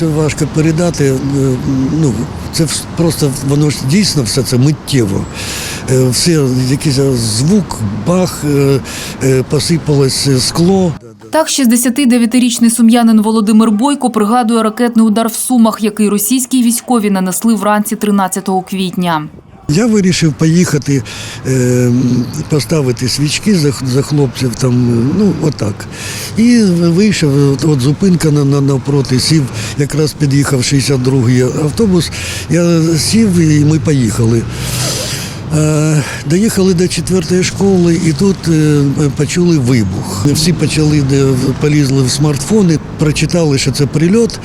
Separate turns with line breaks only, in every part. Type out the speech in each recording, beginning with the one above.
Це важко передати. е, Ну, це просто воно ж дійсно все це миттєво. Е, Все, якийсь звук, бах, е, посипалось скло.
Так, 69-річний сум'янин Володимир Бойко пригадує ракетний удар в Сумах, який російські військові нанесли вранці 13 квітня.
Я вирішив поїхати е, поставити свічки за, хлопців, там, ну отак. І вийшов, от, зупинка на, на, навпроти, сів, якраз під'їхав 62-й автобус. Я сів і ми поїхали. Е, Доїхали до четвертої школи і тут е, почули вибух. Всі почали полізли в смартфони, прочитали, що це прильот.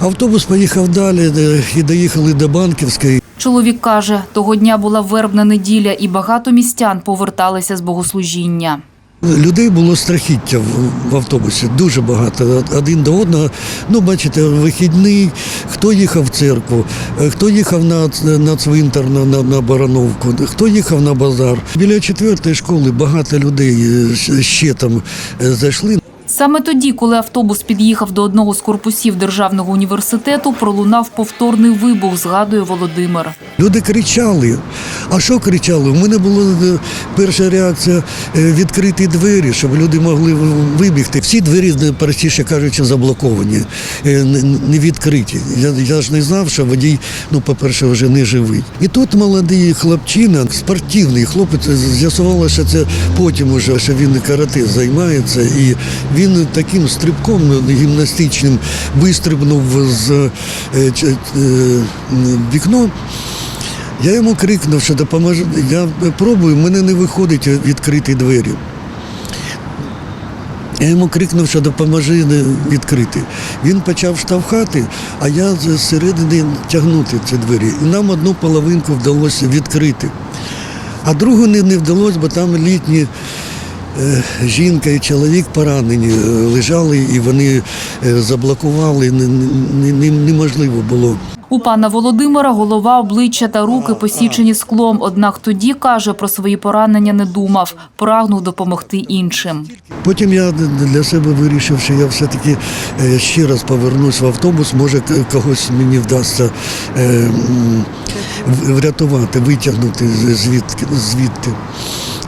Автобус поїхав далі і доїхали до Банківської.
Чоловік каже, того дня була вербна неділя, і багато містян поверталися з богослужіння.
Людей було страхіття в, автобусі, дуже багато. Один до одного. Ну, бачите, вихідний, хто їхав в церкву, е, хто їхав на, на цвинтар, на, на, Барановку, хто їхав на базар. Біля четвертої школи багато людей е, ще- ще там е, зайшли.
Саме тоді, коли автобус під'їхав до одного з корпусів державного університету, пролунав повторний вибух, згадує Володимир.
Люди кричали. А що кричали? У мене була е, перша реакція е, відкриті двері, щоб люди могли вибігти. Всі двері, е, простіше кажучи, заблоковані, не відкриті. Я, я ж не знав, що водій, ну, по-перше, вже не живий. І тут молодий хлопчина, спортивний хлопець, з'ясувалося, що це потім уже, що він карате займається. І він таким стрибком гімнастичним вистрибнув з е, е, вікно. Я йому крикнув, що допоможе. Я пробую, мене не виходить відкрити двері. Я йому крикнув, що допоможи відкрити. Він почав штовхати, а я зсередини тягнути ці двері. І нам одну половинку вдалося відкрити. А другу не, не вдалося, бо там літні жінка і чоловік поранені е, лежали, і вони е, заблокували. Не- не- не- неможливо було.
У пана Володимира голова, обличчя та руки посічені склом. Однак тоді, каже, про свої поранення не думав, прагнув допомогти іншим.
Потім я для себе вирішив, що я все-таки е, ще раз повернусь в автобус, може когось мені вдасться е, врятувати, витягнути з- звідки, звідти.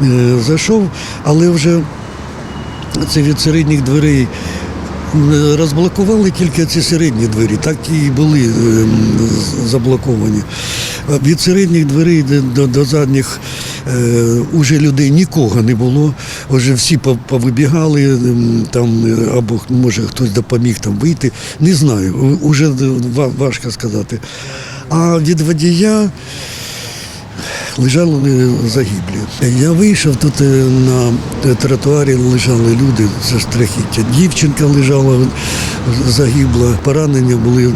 Е, Зайшов, але вже це від середніх дверей. Розблокували тільки ці середні двері, так і були е, заблоковані. Від середніх дверей до, до, задніх е, уже людей нікого не було. Вже всі повибігали, там або може хтось допоміг там вийти. Не знаю, уже важко сказати. А від водія лежали загиблі. Я вийшов тут е, на тротуарі лежали люди, це страхіття. Дівчинка лежала, загибла, поранення були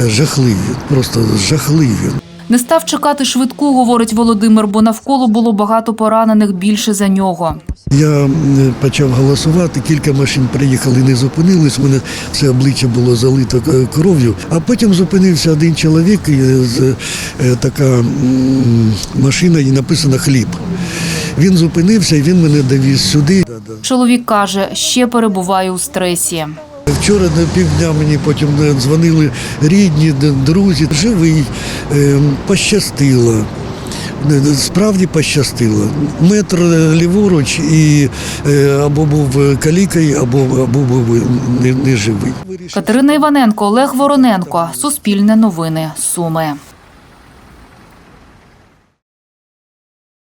е, жахливі, просто жахливі.
Не став чекати швидку, говорить Володимир, бо навколо було багато поранених більше за нього.
Я е, почав голосувати, кілька машин приїхали, не зупинились. У мене все обличчя було залито е, кров'ю. А потім зупинився один чоловік, е, з, така машина, і написано хліб. Він зупинився і він мене довіз сюди.
Чоловік каже, ще перебуває у стресі.
Вчора на півдня мені потім е, дзвонили рідні, друзі. Живий, е, пощастило. Е, Справді пощастило. Метр е, ліворуч і або був калікою, або, або був не, не.
Катерина Іваненко, Олег Вороненко. Суспільне новини. Суми.